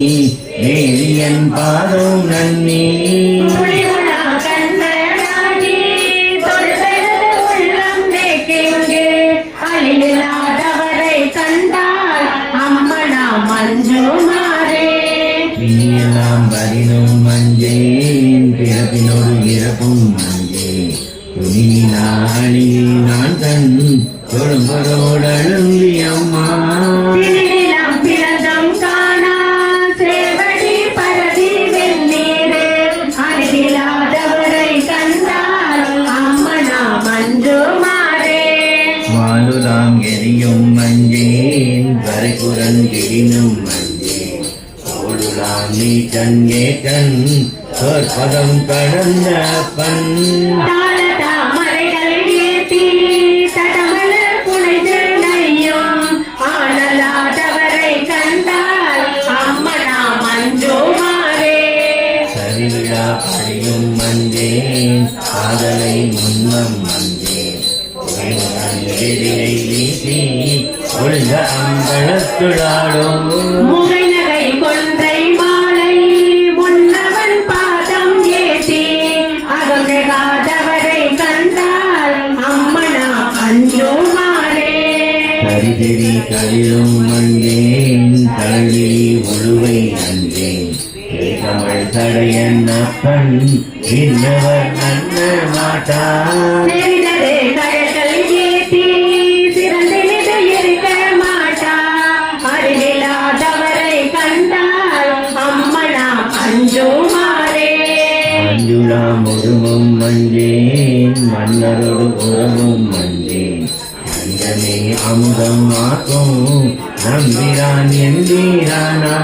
Valiant பாதம் நன்னி புலிகுணா பதினும் மஞ்சேன் பிறப்பினோடு இறப்பும் நான் தன் தொழும்பரோடழுந்தி நீ கண்ணே கண் சொற்பதம் கடந்த பண். தாளதாமரைகள் ஏத்தி தடமலர் புனைந்து நையும் ஆனலாதவரை கண்டால் அகமெகாதவரை கண்டால் அம்மனா மஞ்சுமாரே கரிதெறி கலிரும் வந்தேன் தழி உழுவை நஞ்சேன் தமிழ் தடையன் அப்பன் இன்னவர் நன்ன மாட்டான். மஞ்சுளாம் உருமும் மஞ்சேன் மன்னரோடு உறவும் மஞ்சேன் மஞ்சமே அமுதம் ஆக்கும் நம்பிரான் எம்பீரானா